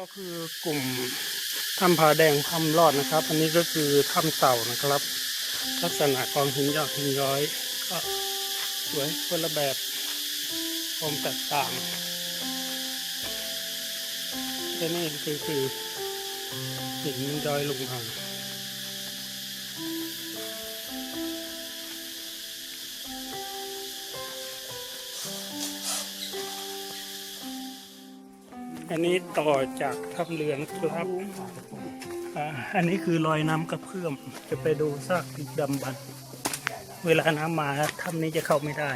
ก็คือกลุ่มถ้ำผาแดงถ้ำรอดนะครับ อันนี้ก็คือถ้ำเต่านะครับ ลักษณะของหินยอกหินย้อย ก็สวยคนละแบบความแตกต่างและนี่คือคือหินมันย้อยลงมา อันนี้ต่อจากถ้ำเรือนครับอันนี้คือรอยน้ำกระเพื่อม จะไปดูซากดึกดำบรรเวลาน้ำมาถ้ำนี้จะเข้าไม่ได้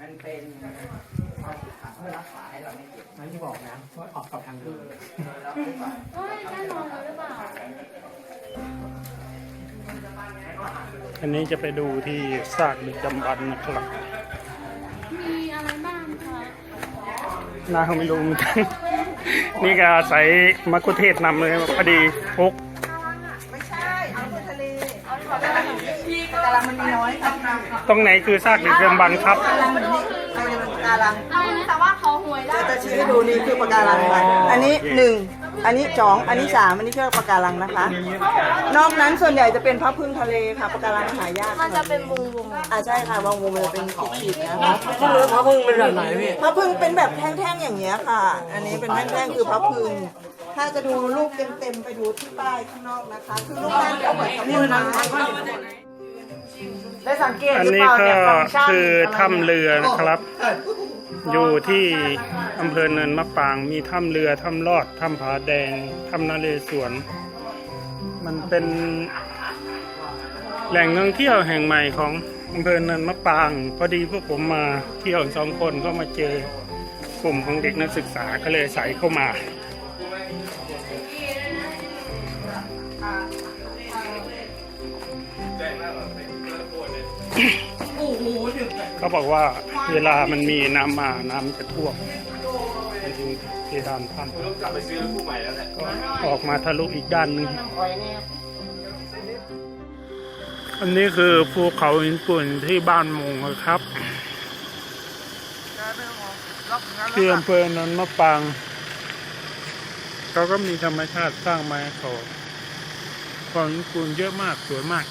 มันเป็นเพื่อรักษาให้เราไม่เจ็บนั่นที่บอกนะว่าออกกับทางเดินเฮ้ยแน่นอนเลยหรือเปล่า อันนี้จะไปดูที่ซากดึกดำบรรพ์นะครับ มีอะไรบ้างคะน้าเขาไม่รู้เหมือนกัน นี่ก็อาศัยมักคุเทศนำเลยพอดีพกไม่ใช่ เอาไปทะเลปะการังมันมีน้อยครับตรงไหนคือซากดึกดำบรรพ์ครับปะการังมันนี่เราจะเป็นปะการังอะไรนะแต่ว่าขอหวยได้จะจะชี้ให้ดูนี่คือปะการังค่ะอันนี้หนึ่ง อันนี้สองอันนี้สามอันนี้คือปะการังนะคะ นอกนั้นส่วนใหญ่จะเป็นพระพึ่งทะเลค่ะปะการังหายากมันจะเป็นวงวงอ่าใช่ค่ะวงวงมันจะเป็นขีดๆนะคะพระพึ่งเป็นแบบไหนพี่พระพึ่งเป็นแบบแท่งๆอย่างเงี้ยค่ะ อันนี้เป็นแท่งๆคือพระพึ่งถ้าจะดูรูปเต็มๆไปดูที่ป้ายข้างนอกนะคะ คือรูปด้านจะเหมือนกับต้นไม้ได้สังเกตอันหรือนี้เปล่าก็เนี่ยฟังก์ชันคือถ้ำเรือนะครับ อยู่ที่อำเภอเนินมะปราง มีถ้ำเรือถ้ำลอดถ้ำผาแดงถ้ำนาเลสวน มันเป็นแหล่งท่องเที่ยวแห่งใหม่ของอำเภอเนินมะปราง พอดีพวกผมมาเที่ยวสองคนก็มาเจอกลุ่มของเด็กนักศึกษาก็เลยใส่เข้ามาโอ้โห เขาบอกว่าเวลามันมีน้ำมาน้ำจะท่วมไปถึงเพดานถ้ำต้องกลับไปซื้อคู่ใหม่แล้วแหละออกมาทะลุอีกด้านหนึงอันนี้คือภูเขาหินปุ่นที่บ้านมงครับที่อำเภอนนมะปางเขาก็มีธรรมชาติสร้างมาให้เขาของหินปุ่นเยอะมากสวยมาก